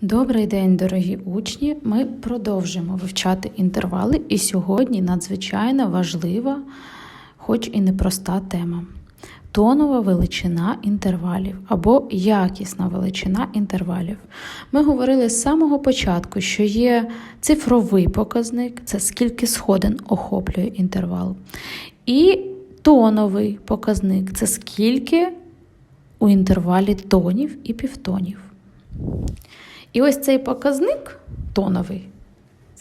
Добрий день, дорогі учні! Ми продовжуємо вивчати інтервали, і сьогодні надзвичайно важлива, хоч і непроста тема. Тонова величина інтервалів або якісна величина інтервалів. Ми говорили з самого початку, що є цифровий показник, це скільки сходин охоплює інтервал, і тоновий показник це скільки у інтервалі тонів і півтонів. І ось цей показник тоновий,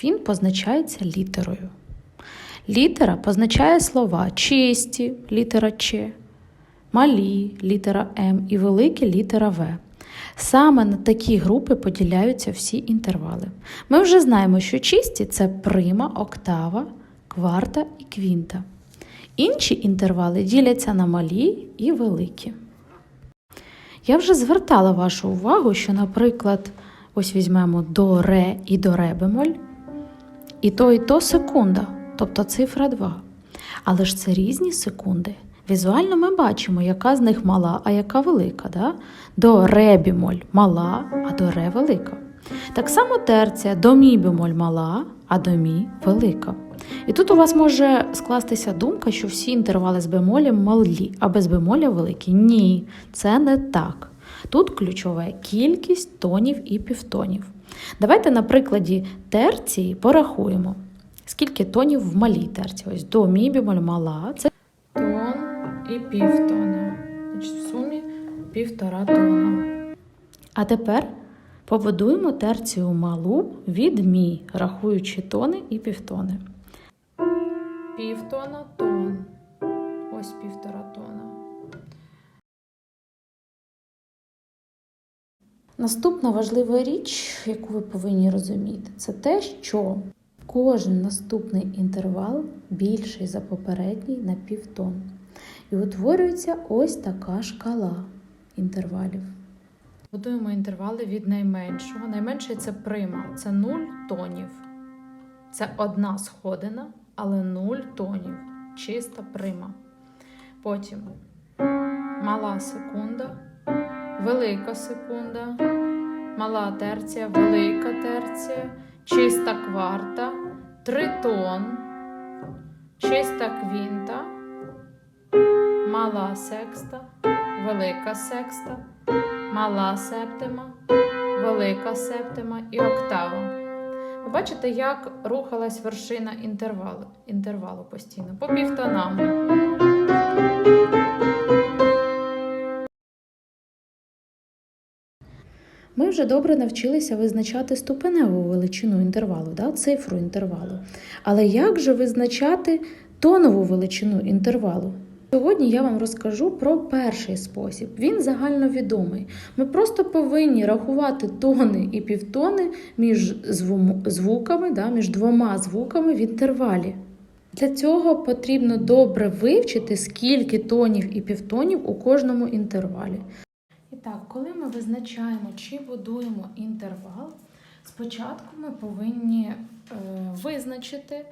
він позначається літерою. Літера позначає слова чисті, літера Ч, малі літера М і великі літера В. Саме на такі групи поділяються всі інтервали. Ми вже знаємо, що чисті це прима, октава, кварта і квінта. Інші інтервали діляться на малі і великі. Я вже звертала вашу увагу, що, наприклад, ось візьмемо до ре і до ре бемоль, і то, і то секунда, тобто цифра 2. Але ж це різні секунди. Візуально ми бачимо, яка з них мала, а яка велика. Да? До ре бемоль мала, а до ре велика. Так само терція до мі бемоль мала, а до мі велика. І тут у вас може скластися думка, що всі інтервали з бемолем малі, а без бемоля великі. Ні, це не так. Тут ключова кількість тонів і півтонів. Давайте на прикладі терції порахуємо, скільки тонів в малій терції. Ось до мі бемоль мала це тон і півтона. В сумі півтора тона. А тепер побудуємо терцію малу від мі, рахуючи тони і півтони. Півтона тон. Ось півтора тона. Наступна важлива річ, яку ви повинні розуміти, це те, що кожен наступний інтервал більший за попередній на півтон. І утворюється ось така шкала інтервалів. Будуємо інтервали від найменшого. Найменший це прима, це 0 тонів. Це одна сходина, але 0 тонів. Чиста прима. Потім мала секунда, велика секунда, мала терція, велика терція, чиста кварта, тритон, чиста квінта, мала секста, велика секста, мала септима, велика септима і октава. Ви бачите, як рухалась вершина інтервалу, інтервалу постійно по півтонам. Ми вже добре навчилися визначати ступеневу величину інтервалу, да, цифру інтервалу. Але як же визначати тонову величину інтервалу? Сьогодні я вам розкажу про перший спосіб. Він загальновідомий. Ми просто повинні рахувати тони і півтони між звуками, да, між двома звуками в інтервалі. Для цього потрібно добре вивчити, скільки тонів і півтонів у кожному інтервалі. Так, коли ми визначаємо чи будуємо інтервал, спочатку ми повинні е, визначити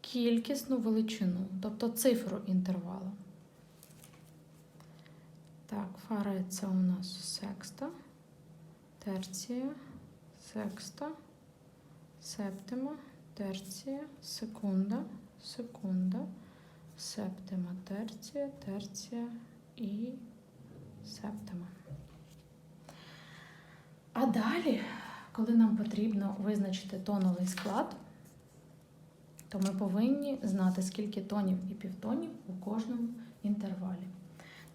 кількісну величину, тобто цифру інтервалу. Так, фаре це у нас секста, терція, секста, септима, терція, секунда, секунда, септима, терція, терція і септима. А далі, коли нам потрібно визначити тоновий склад, то ми повинні знати, скільки тонів і півтонів у кожному інтервалі.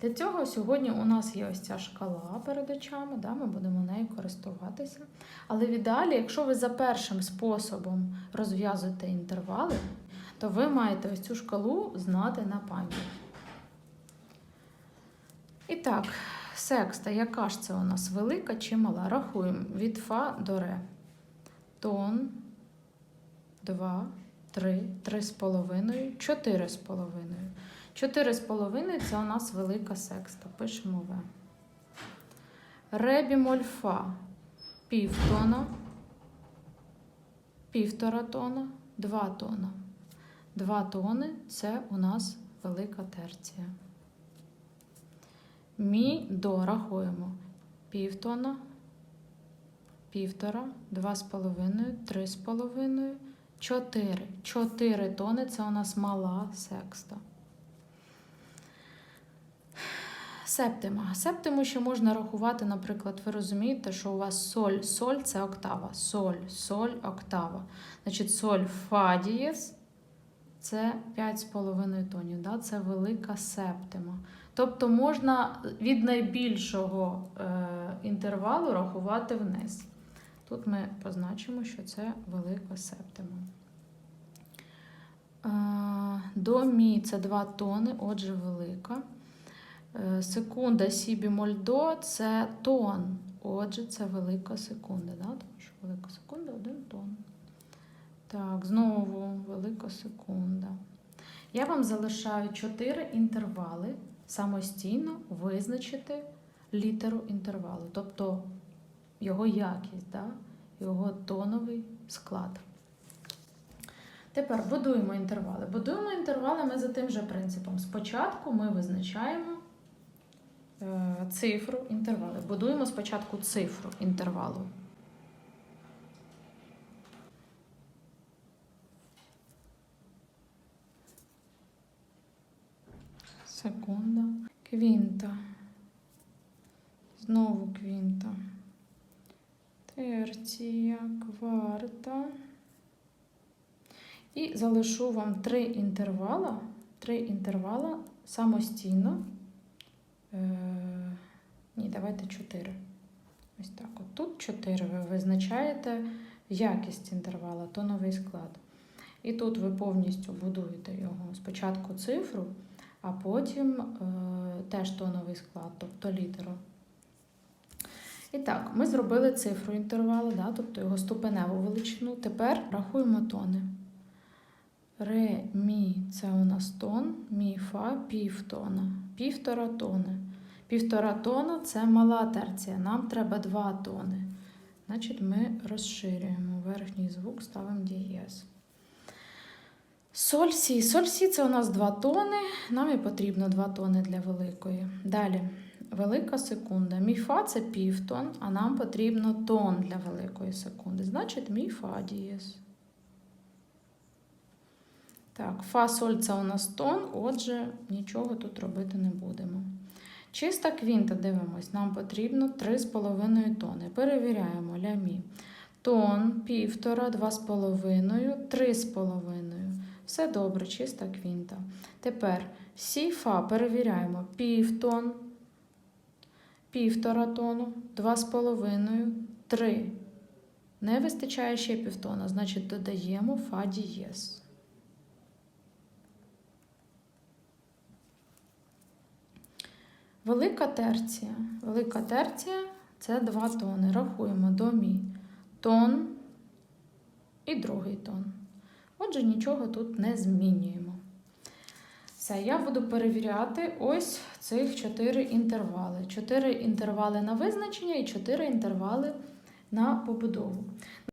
Для цього сьогодні у нас є ось ця шкала перед очами, да, ми будемо нею користуватися. Але в ідеалі, якщо ви за першим способом розв'язуєте інтервали, то ви маєте ось цю шкалу знати на пам'ять. І так, секста, яка ж це у нас велика чи мала? Рахуємо від фа до ре. Тон, 2, 3, 3 з половиною, 4 з половиною. 4 з половиною це у нас велика секста. Пишемо В. Ре бімоль фа. Півтона, півтора тона, 2 тона. 2 тони це у нас велика терція. Мі до рахуємо. Півтона, півтора, два з половиною, три з половиною, чотири. Чотири тони це у нас мала секста. Септима. Септиму ще можна рахувати, наприклад, ви розумієте, що у вас соль, соль це октава. Соль, соль, октава. Значить, соль фа дієс це 5,5 тонів. Да? Це велика септима. Тобто можна від найбільшого е, інтервалу рахувати вниз. Тут ми позначимо, що це велика септима. Е, до мі це 2 тони, отже, велика. Е, Секунда сі бімоль до це тон. Отже, це велика секунда. Да? Тому що велика секунда один тон. Так, знову велика секунда. Я вам залишаю 4 інтервали. Самостійно визначити літеру інтервалу, тобто його якість, да? його тоновий склад. Тепер будуємо інтервали. Будуємо інтервали ми за тим же принципом. Спочатку ми визначаємо е, цифру інтервалу. Будуємо спочатку цифру інтервалу. Секунда. Квінта. Знову квінта. Терція, кварта. І залишу вам три інтервала. Три інтервала самостійно. Е, ні, давайте чотири. Ось так. От тут чотири. Ви визначаєте якість інтервала, тоновий склад. І тут ви повністю будуєте його спочатку цифру, а потім е, теж тоновий склад, тобто літеру. І так, ми зробили цифру інтервалу, да, тобто його ступеневу величину. Тепер рахуємо тони. Ре, мі це у нас тон, мі, фа, півтона, півтора тони. Півтора тона це мала терція, нам треба 2 тони. Значить, ми розширюємо верхній звук, ставимо дієз. Соль сі. Соль сі це у нас 2 тони. Нам і потрібно 2 тони для великої. Далі, велика секунда. Міфа це півтон, а нам потрібно тон для великої секунди. Значить, міфа дієс. Так, фа соль це у нас тон, отже, нічого тут робити не будемо. Чиста квінта, дивимось, нам потрібно 3,5 тони. Перевіряємо лямі. Тон, півтора, 2,5, 3,5. Все добре, чиста квінта. Тепер сі фа перевіряємо півтон, півтора тону, 2,5, 3. Не вистачає ще півтона, значить додаємо фа дієс. Велика терція. Велика терція це 2 тони. Рахуємо до мі. Тон і другий тон. Отже, нічого тут не змінюємо. Все, я буду перевіряти ось цих 4 інтервали. 4 інтервали на визначення і 4 інтервали на побудову.